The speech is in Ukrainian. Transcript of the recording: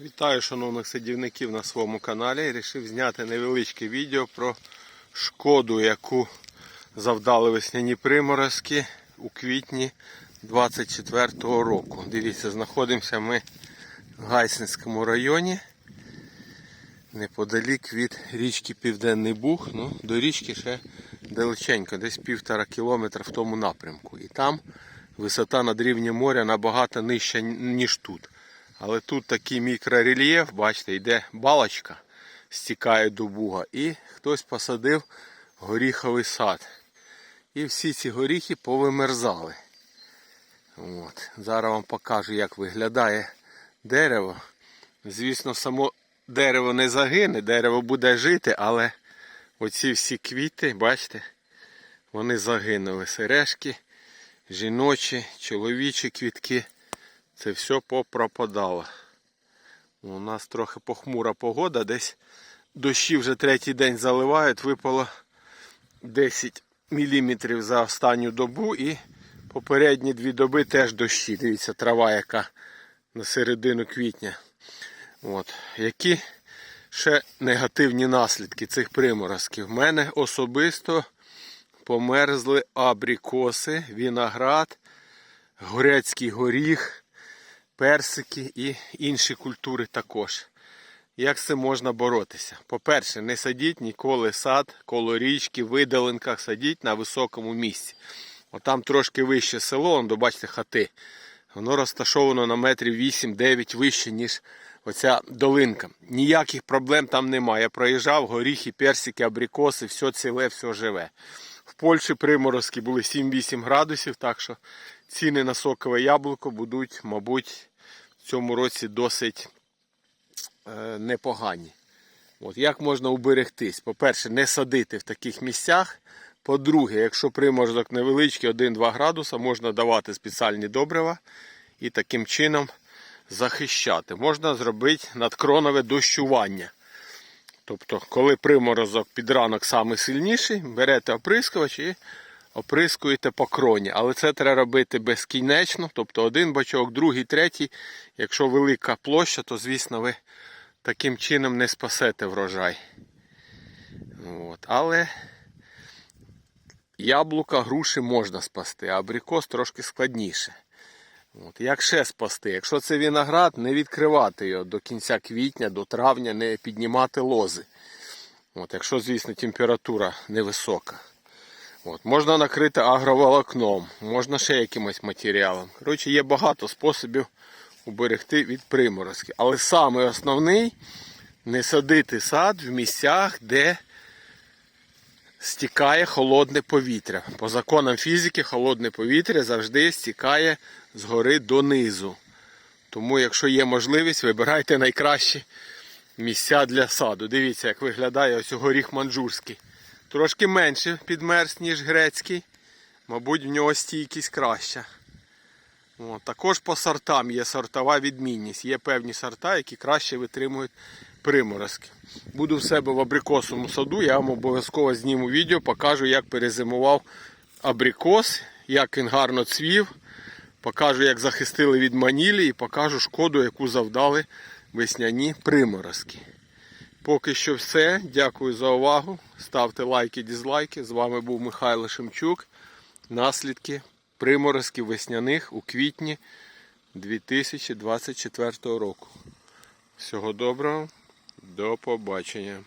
Вітаю шановних садівників на своєму каналі. Рішив зняти невеличке відео про шкоду, яку завдали весняні приморозки у квітні 24-го року. Дивіться, знаходимося ми в Гайсинському районі, неподалік від річки Південний Буг. Ну, до річки ще далеченько, десь півтора кілометра в тому напрямку. І там висота над рівнем моря набагато нижча, ніж тут. Але тут такий мікрорельєф, бачите, йде балочка, стікає до буга. І хтось посадив горіховий сад. І всі ці горіхи повимерзали. От. Зараз вам покажу, як виглядає дерево. Звісно, само дерево не загине, дерево буде жити, але оці всі квіти, бачите, вони загинули. Сережки, жіночі, чоловічі квітки. Це все попропадало. У нас трохи похмура погода, десь дощі вже третій день заливають, випало 10 мм за останню добу і попередні дві доби теж дощі. Дивіться, трава, яка на середину квітня. От. Які ще негативні наслідки цих приморозків? В мене особисто померзли абрикоси, виноград, грецький горіх персики і інші культури також. Як з цим можна боротися? По-перше, не садіть ніколи сад коло річки, видалинках, садіть на високому місці. Отам трошки вище село, он, бачите, хати. Воно розташовано на метрів 8-9 вище, ніж оця долинка. Ніяких проблем там немає. Я проїжджав, горіхи, персики, абрикоси, все ціле, все живе. Польщі приморозки були 7-8 градусів, так що ціни на сокове яблуко будуть, мабуть, в цьому році досить е, непогані. От, Як можна уберегтись? По-перше, не садити в таких місцях. По-друге, якщо приморозок невеличкий, 1-2 градуса, можна давати спеціальні добрива і таким чином захищати. Можна зробити надкронове дощування. Тобто, коли приморозок під ранок найсильніший, берете оприскувач і оприскуєте по кроні. Але це треба робити безкінечно, тобто один бачок, другий, третій. Якщо велика площа, то звісно ви таким чином не спасете врожай. От. Але яблука, груші можна спасти, а абрикос трошки складніше. От. Як ще спасти? Якщо це виноград, не відкривати його до кінця квітня, до травня, не піднімати лози. От. Якщо, звісно, температура невисока. От. Можна накрити агроволокном, можна ще якимось матеріалом. Коротше, є багато способів уберегти від приморозки. Але саме основний не садити сад в місцях, де стікає холодне повітря. По законам фізики холодне повітря завжди стікає згори донизу. Тому, якщо є можливість, вибирайте найкращі місця для саду. Дивіться, як виглядає ось горіх манджурський. Трошки менше підмерз, ніж грецький. Мабуть, в нього стійкість краща. О, також по сортам є сортова відмінність. Є певні сорта, які краще витримують приморозки. Буду в себе в абрикосовому саду, я вам обов'язково зніму відео, покажу, як перезимував абрикос, як він гарно цвів. Покажу, як захистили від манілі і покажу шкоду, яку завдали весняні приморозки. Поки що все. Дякую за увагу. Ставте лайки, дізлайки. З вами був Михайло Шемчук. Наслідки приморозків весняних у квітні 2024 року. Всього доброго, до побачення.